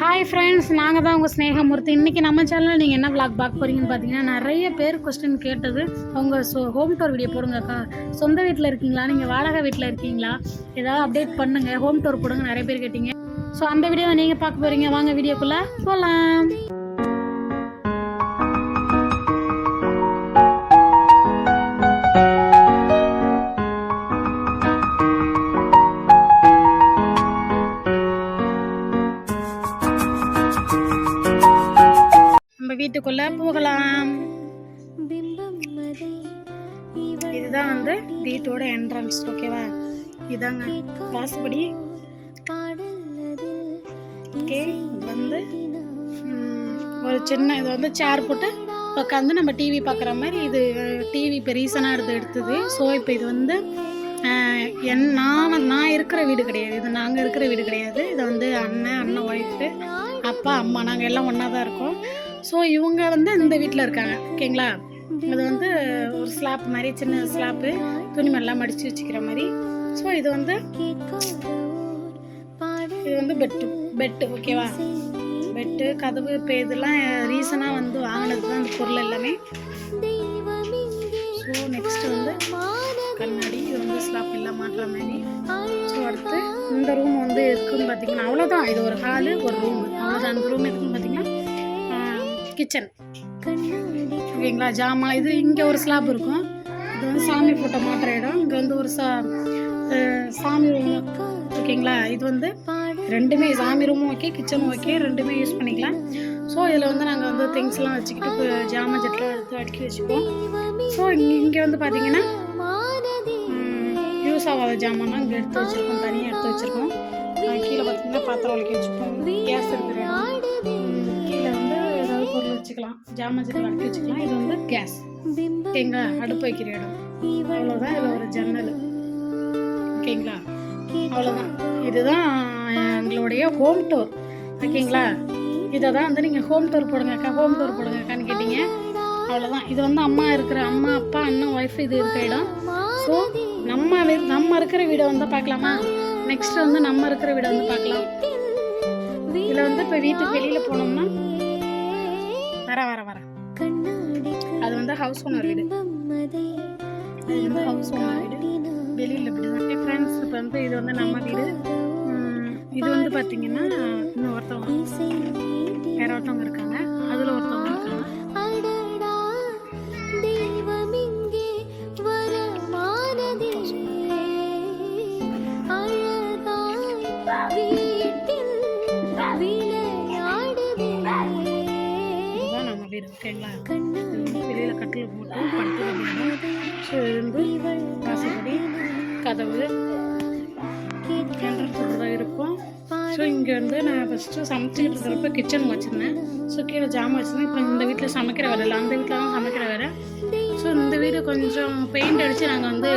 Hi friends நாங்கள் தான் உங்கள் ஸ்னேகமூர்த்தி இன்றைக்கி நம்ம சேனலில் நீங்கள் என்ன ப்ளாக் பார்க்க போகிறீங்கன்னு பார்த்தீங்கன்னா நிறைய பேர் கொஸ்டின் கேட்டது. அவங்க ஸோ ஹோம் டூர் வீடியோ போடுங்கக்கா. சொந்த வீட்டில் இருக்கீங்களா? நீங்கள் வாடகை வீட்டில் இருக்கீங்களா? ஏதாவது அப்டேட் பண்ணுங்கள் ஹோம் டூர் போடுங்க நிறைய பேர் கேட்டீங்க. ஸோ அந்த வீடியோவை நீங்கள் பார்க்க போகிறீங்க வாங்க வீடியோக்குள்ளே போகலாம் வீட்டுக்குள்ளே போகலாம். இதுதான் வந்து வீட்டோட என்ட்ரன்ஸ் ஓகேவா இதாங்க வாசப்படி. ஓகே வந்து ஒரு சின்ன இது வந்து சேர் போட்டு உட்காந்து நம்ம டிவி பார்க்குற மாதிரி இது டிவி இப்போ ரீசனாக எடுத்து எடுத்தது. ஸோ இப்போ இது வந்து என் நான் நான் இருக்கிற வீடு கிடையாது. இது நாங்கள் இருக்கிற வீடு கிடையாது. இது வந்து அண்ணன் அண்ணன் ஒய்ஃபு அப்பா அம்மா. நாங்கள் எல்லாம் ஒன்றா தான் இருக்கோம். ஸோ இவங்க வந்து இந்த வீட்டில் இருக்காங்க. ஓகேங்களா இது வந்து ஒரு ஸ்லாப் மாதிரி சின்ன ஸ்லாப்பு துணிமெல்லாம் மடித்து வச்சுக்கிற மாதிரி. ஸோ இது வந்து இது வந்து பெட்டு பெட்டு ஓகேவா பெட்டு கதவு இப்போ இதெல்லாம் ரீசனாக வந்து வாங்கினது தான் இந்த பொருள் எல்லாமே. ஸோ நெக்ஸ்ட் வந்து கண்ணாடி இது வந்து ஸ்லாப் எல்லாம் மாட்டுற மாதிரி ஸோ அடுத்து இந்த ரூம் வந்து இருக்குன்னு பார்த்தீங்கன்னா அவ்வளோதான் இது ஒரு ஹாலு ஒரு ரூம் அவ்வளோதான் அந்த ரூம் இருக்குன்னு கிச்சன் ஓகேங்களா? ஜாமான் இது இங்கே ஒரு ஸ்லாப் இருக்கும். இது வந்து சாமி போட்டோ மாட்டுற இடம். இங்கே வந்து ஒரு சா சாமி ரூம். ஓகேங்களா? இது வந்து ரெண்டுமே சாமி ரூமும் ஓகே கிச்சனும் ஓகே. ரெண்டுமே யூஸ் பண்ணிக்கலாம். ஸோ இதில் வந்து நாங்கள் வந்து திங்ஸ்லாம் வச்சுக்கிட்டு ஜாமான் ஜெட்லாம் எடுத்து அடுக்கி வச்சுப்போம். ஸோ இங்கே இங்கே வந்து பார்த்தீங்கன்னா யூஸ் ஆகாத ஜாமான்லாம் இங்கே எடுத்து வச்சுருக்கோம். தனியாக எடுத்து வச்சுருக்கோம். கீழே பார்த்தீங்கன்னா பாத்திரம் விளக்கி வச்சுப்போம். கேஸ் இருக்கிற பொருள் வச்சுக்கலாம். ஜாமான் ஜெட்டில் வச்சுக்கலாம். இது வந்து கேஸ். ஓகேங்களா? அடுப்பு வைக்கிற இடம். அவ்வளோதான் இதில் ஒரு ஜன்னல். ஓகேங்களா? அவ்வளோதான் இதுதான் எங்களுடைய ஹோம் டோர் ஓகேங்களா? இதை தான் வந்து நீங்கள் ஹோம் டூர் போடுங்கக்கா ஹோம் டூர் போடுங்கக்கான்னு கேட்டீங்க. அவ்வளோதான் இது வந்து அம்மா இருக்கிற அம்மா அப்பா அண்ணன் ஒய்ஃப் இது இருக்கிற இடம். ஸோ நம்ம நம்ம இருக்கிற வீடை வந்து பார்க்கலாமா? நெக்ஸ்ட் வந்து நம்ம இருக்கிற வீடை வந்து பார்க்கலாம். இதில் வந்து இப்போ வீட்டுக்கு வெளியில் போனோம்னா வர வர வர. அது வந்து ஹவுஸ் ஓனர் வீடு. அது வந்து ஹவுஸ் ஓனர் வீடு. வெளியில் இப்படி ஃப்ரெண்ட்ஸ் இப்போ வந்து இது வந்து நம்ம வீடு. இது வந்து பார்த்தீங்கன்னா இன்னும் ஒருத்தவங்க. வேற ஒருத்தவங்க இருக்காங்க. வந்து வெளியில் கட்டில் போட்டு படுத்து வாசப்படி கதவு என்ட்ரன்ஸ் தான் இருக்கும். ஸோ இங்கே வந்து நான் ஃபஸ்ட்டு சமைச்சிக்கிட்டு இருக்கிறப்ப கிச்சன் வச்சுருந்தேன். ஸோ கீழே ஜாமான் வச்சுருந்தேன். இப்போ இந்த வீட்டில் சமைக்கிற வேலை இல்லை. அந்த வீட்டில் தான் சமைக்கிற வேலை. ஸோ இந்த வீடு கொஞ்சம் பெயிண்ட் அடித்து நாங்கள் வந்து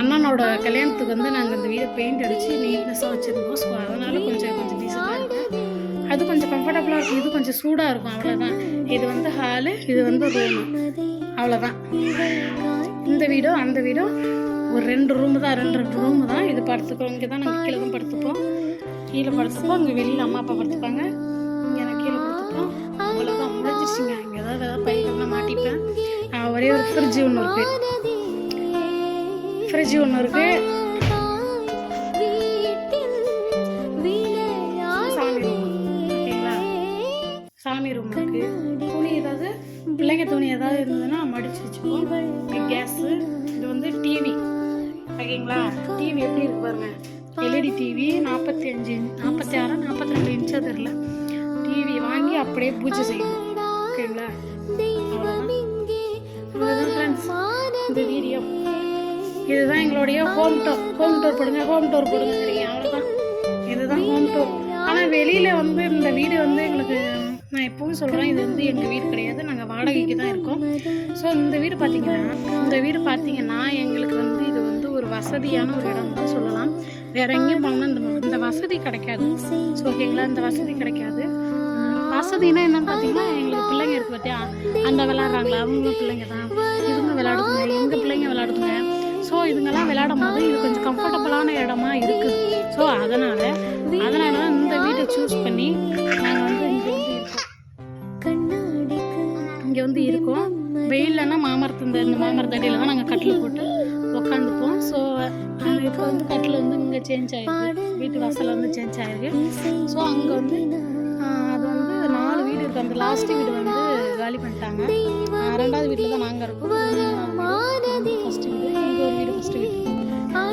அண்ணனோட கல்யாணத்துக்கு வந்து நாங்கள் இந்த வீடை பெயிண்ட் அடித்து நீட்னஸாக வச்சுருந்தோம். ஸோ அதனால் கொஞ்சம் கொஞ்சம் டீசெண்டாக இருக்கும் அது கொஞ்சம் கம்ஃபர்டபுளாக இருக்கும். இது கொஞ்சம் சூடாக இருக்கும். அவ்வளோதான் இது வந்து ஹாலு இது வந்து ரூமு அவ்வளோதான் இந்த வீடும் அந்த வீடும் ஒரு ரெண்டு ரூமு தான். ரெண்டு ரெண்டு ரூமு தான். இது படுத்துக்கிறோம் இங்கே தான் நாங்கள் கீழே தான் படுத்துப்போம். கீழே படுத்துப்போம். இங்கே வெளியில் அம்மா அப்பா படுத்துப்பாங்க. இங்கே நான் கீழே படுத்துப்போம். அவ்வளோதான் முடிஞ்சிருச்சுங்க. இங்கே ஏதாவது ஏதாவது பைக்கெல்லாம் மாட்டிப்பேன். ஒரே ஒரு ஃப்ரிட்ஜ் ஒன்று இருக்குது ஃப்ரிட்ஜ் ஒன்று இருக்குது ரூம் இருக்கு துணி ஏதாவது பிள்ளைங்க துணி ஏதாவது இருந்ததுன்னா மடிச்சு வச்சுப்போம் கேஸு இது வந்து டிவி ஓகேங்களா? டிவி எப்படி இருக்கு பாருங்க. எல்இடி டிவி நாற்பத்தி அஞ்சு நாற்பத்தி ஆறு நாற்பத்தி ரெண்டு இன்ச்சா தெரில டிவி வாங்கி அப்படியே பூஜை செய்யணும். ஓகேங்களா? இந்த வீடியோ இதுதான் எங்களுடைய ஹோம் டூர் ஹோம் டூர் போடுங்க ஹோம் டூர் போடுங்க சரிங்க அவ்வளோதான் வெளியில் வந்து இந்த வீடு வந்து எங்களுக்கு நான் எப்பவும் சொல்கிறேன் இது வந்து எங்கள் வீடு கிடையாது. நாங்கள் வாடகைக்கு தான் இருக்கோம். ஸோ இந்த வீடு பார்த்தீங்கன்னா இந்த வீடு பார்த்திங்கன்னா எங்களுக்கு வந்து இது வந்து ஒரு வசதியான ஒரு இடம் தான் சொல்லலாம். வேற எங்கேயும் போனோம்னா இந்த இந்த வசதி கிடைக்காது. ஸோ ஓகேங்களா இந்த வசதி கிடைக்காது. வசதினா என்னன்னு பார்த்தீங்கன்னா எங்களுக்கு பிள்ளைங்க இருக்கு பார்த்தியா அந்த விளாட்றாங்களா அவங்க பிள்ளைங்க தான். இதுங்க விளையாடுதுங்க எங்கள் பிள்ளைங்க விளையாடுதுங்க. ஸோ இதுங்கெல்லாம் விளையாடும் போது இது கொஞ்சம் கம்ஃபர்டபுளான இடமா இருக்குது ஸோ அதனால் அதனால தான் சூஸ் பண்ணி நாங்கள் வந்து இங்கே வந்து இருக்கோம். இங்கே வெயில்லனா மாமரத்து இந்த மாமரத்தடியில் தான் நாங்கள் கட்டில் போட்டு உட்காந்துப்போம் ஸோ இப்போ வந்து கட்டில் வந்து இங்கே சேஞ்ச் ஆகிருக்கு வீட்டு வாசலில் வந்து சேஞ்ச் ஆகிருக்கு ஸோ அங்கே வந்து அது வந்து நாலு வீடு இருக்குது அந்த லாஸ்ட் வீடு வந்து காலி பண்ணிட்டாங்க. ரெண்டாவது வீட்டில் தான் நாங்கள் இருக்கோம். ஃபஸ்ட்டு வீடு இங்கே ஒரு வீடு ஃபஸ்ட்டு வீடு.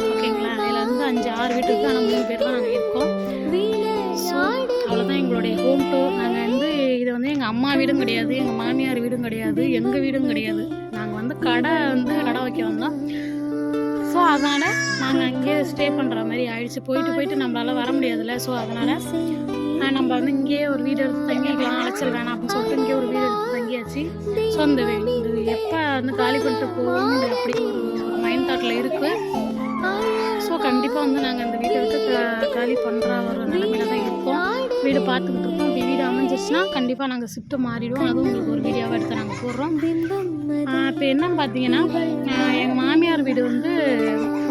ஓகேங்களா இதில் வந்து அஞ்சு ஆறு வீட்டுக்கு ஆனால் மூணு பேர் தான் நாங்கள் எங்கள் அம்மா வீடும் கிடையாது எங்கள் மாமியார் வீடும் கிடையாது எங்கள் வீடும் கிடையாது. நாங்கள் வந்து கடை வந்து கடை வைக்க வந்தோம் ஸோ அதனால் நாங்கள் அங்கேயே ஸ்டே பண்ணுற மாதிரி ஆயிடுச்சு. போயிட்டு போயிட்டு நம்மளால வர முடியாதுல்ல. ஸோ அதனால் நம்ம வந்து இங்கேயே ஒரு வீடு எடுத்து தங்கிக்கலாம் அலைச்சல் வேணாம் அப்படின்னு சொல்லிட்டு இங்கேயே ஒரு வீடு எடுத்து தங்கியாச்சு. ஸோ அந்த வீடு எப்போ வந்து காலி பண்ணிட்டு போகணும் அப்படி ஒரு மைண்ட் தாட்டில் இருக்குது ஸோ கண்டிப்பாக வந்து நாங்கள் அந்த வீட்டை விட்டு கா- காலி பண்ணுற ஒரு நிலமையில தான் இருக்கோம். வீடு பார்த்துக்கிட்டு இருக்கோம் அப்படி வீடு அமைஞ்சிருச்சுன்னா கண்டிப்பாக நாங்கள் ஷிஃப்ட்டு மாறிடுவோம். அதுவும் உங்களுக்கு ஒரு வீடியோவாக எடுத்து நாங்கள் போடுறோம். இப்போ என்னன்னு பார்த்தீங்கன்னா எங்கள் மாமியார் வீடு வந்து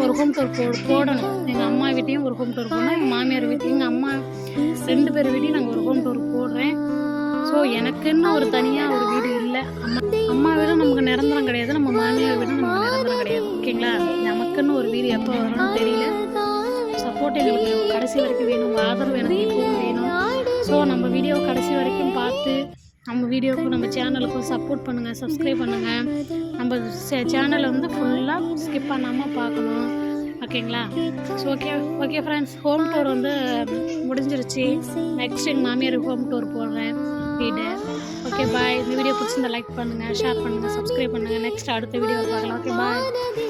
ஒரு ஹோம் டூர் போ போடணும். எங்கள் அம்மா வீட்டையும் ஒரு ஹோம் டூர் போடணும். எங்கள் மாமியார் வீட்டையும் எங்கள் அம்மா ரெண்டு பேர் வீட்டையும் நாங்கள் ஒரு ஹோம் டூர் போடுறேன். ஸோ எனக்குன்னு ஒரு தனியாக ஒரு வீடு இல்லை. அம்மா அம்மா வீடும் நமக்கு நிரந்தரம் கிடையாது. நம்ம மாமியார் வீடும் நமக்கு நிரந்தரம் கிடையாது. ஓகேங்களா? நமக்குன்னு ஒரு வீடு எப்போ வரும்னு தெரியல. சப்போர்ட் எங்களுக்கு கடைசி வரைக்கும் வேணும். ஆதரவு எனக்கு ஸோ நம்ம வீடியோ கடைசி வரைக்கும் பார்த்து நம்ம வீடியோவுக்கும் நம்ம சேனலுக்கும் சப்போர்ட் பண்ணுங்கள் சப்ஸ்கிரைப் பண்ணுங்கள் நம்ம சேனலை வந்து ஃபுல்லாக ஸ்கிப் பண்ணாமல் பார்க்கணும். ஓகேங்களா so okay okay friends home tour வந்து முடிஞ்சிருச்சு. நெக்ஸ்ட் எங்கள் மாமியார் ஹோம் டூர் போடுறேன் வீடு. ஓகே பாய் இந்த வீடியோ பிடிச்சிருந்தா லைக் பண்ணுங்கள் ஷேர் பண்ணுங்கள் சப்ஸ்கிரைப் பண்ணுங்கள் நெக்ஸ்ட் அடுத்த வீடியோ பார்க்கலாம். Okay bye